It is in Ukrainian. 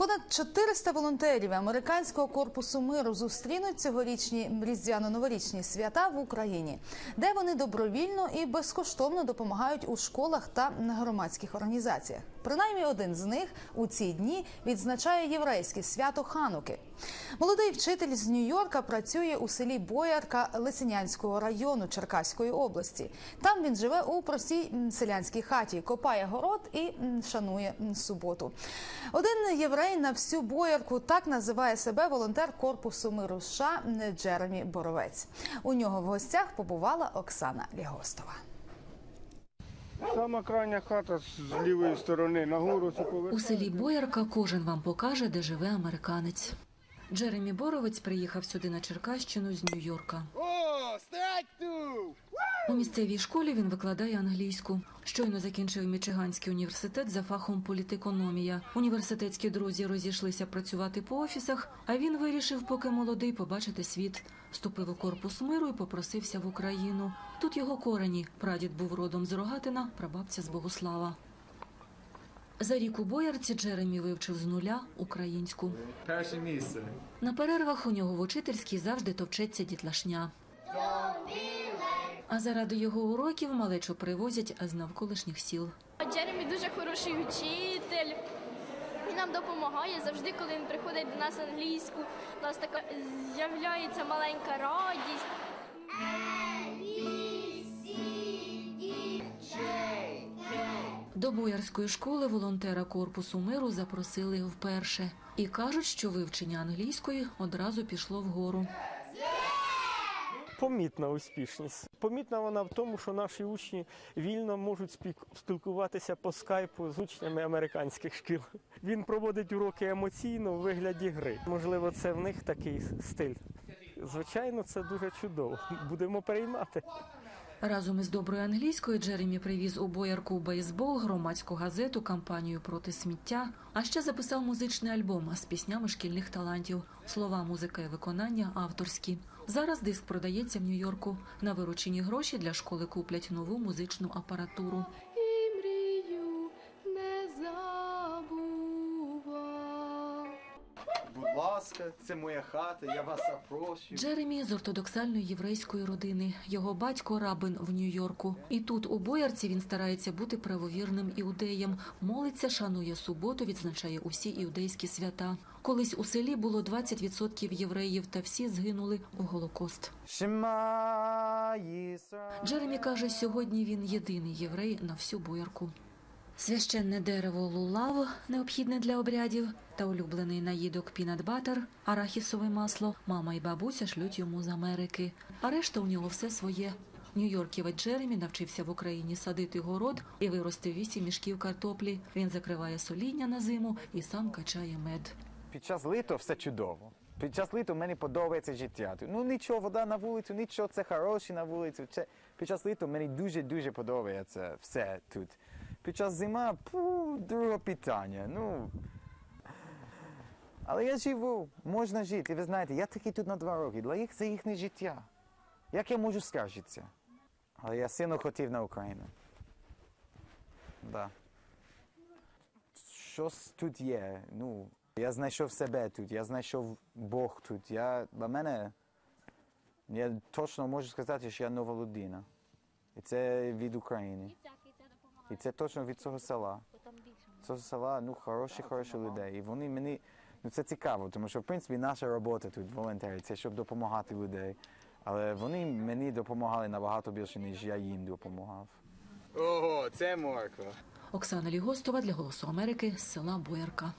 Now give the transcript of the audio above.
Понад 400 волонтерів американського корпусу миру зустрінуть цьогорічні різдвяно-новорічні свята в Україні, де вони добровільно і безкоштовно допомагають у школах та громадських організаціях. Принаймні один з них у ці дні відзначає єврейське свято Хануки. Молодий вчитель з Нью-Йорка працює у селі Боярка Лисинянського району Черкаської області. Там він живе у простій селянській хаті, копає город і шанує суботу. Один єврей на всю боярку так називає себе волонтер корпусу миру США Джеремі Боровець. У нього в гостях побувала Оксана Лігостова. Сама крайня хата з лівої сторони нагору. У селі Боярка кожен вам покаже, де живе американець. Джеремі Боровець приїхав сюди на Черкащину з Нью-Йорка. О, стать тут! У місцевій школі він викладає англійську. Щойно закінчив Мічиганський університет за фахом політекономія. Університетські друзі розійшлися працювати по офісах, а він вирішив, поки молодий, побачити світ. Вступив у корпус миру і попросився в Україну. Тут його корені. Прадід був родом з Рогатина, прабабця з Богослава. За рік у Боярці Джеремі вивчив з нуля українську. Перше місце. На перервах у нього в учительській завжди товчеться дітлашня. А заради його уроків малечу привозять з навколишніх сіл. Джеремі дуже хороший учитель. Він нам допомагає завжди, коли він приходить до нас англійську. У нас така з'являється маленька радість. До боярської школи волонтера корпусу миру запросили вперше і кажуть, що вивчення англійської одразу пішло вгору. Помітна успішність. Помітна вона в тому, що наші учні вільно можуть спілкуватися по скайпу з учнями американських шкіл. Він проводить уроки емоційно у вигляді гри. Можливо, це в них такий стиль. Звичайно, це дуже чудово. Будемо переймати. Разом із доброю англійською Джеремі привіз у боярку бейсбол, громадську газету, кампанію проти сміття, а ще записав музичний альбом з піснями шкільних талантів. Слова, музика і виконання авторські. Зараз диск продається в Нью-Йорку. На виручені гроші для школи куплять нову музичну апаратуру. Ласка, це моя хата, я вас запрошую. Джеремі з ортодоксальної єврейської родини. Його батько рабин в Нью-Йорку. І тут, у боярці, він старається бути правовірним іудеєм. Молиться, шанує суботу, відзначає усі іудейські свята. Колись у селі було 20% євреїв, та всі згинули у Голокост. Джеремі каже, сьогодні він єдиний єврей на всю боярку. Священне дерево лулав, необхідне для обрядів, та улюблений наїдок пінат-батер, арахісове масло, мама і бабуся шлють йому з Америки. А решта у нього все своє. Нью-Йорківець Джеремі навчився в Україні садити город і виростив вісім мішків картоплі. Він закриває соління на зиму і сам качає мед. Під час літа все чудово. Під час літа мені подобається життя. Ну нічого, вода на вулицю, нічого, це хороше на вулицю. Це... Під час літа мені дуже-дуже подобається все тут. Під час зима, пу, друге питання. Ну. Але я живу, можна жити. Ви знаєте, я такий тут на два роки. Для їх це їхнє життя. Як я можу скаржитися? Але я сильно хотів на Україну. Да. Щось тут є. Ну, я знайшов себе тут, я знайшов Бог тут. Я, для мене, я точно можу сказати, що я нова людина. І це від України. І це точно від цього села. Цього села, ну, хороші, хороші людей. І вони мені, ну це цікаво, тому що, в принципі, наша робота тут, волонтери, це щоб допомагати людей. Але вони мені допомагали набагато більше, ніж я їм допомагав. Ого, це морква. Оксана Лігостова для Голосу Америки з села Боярка.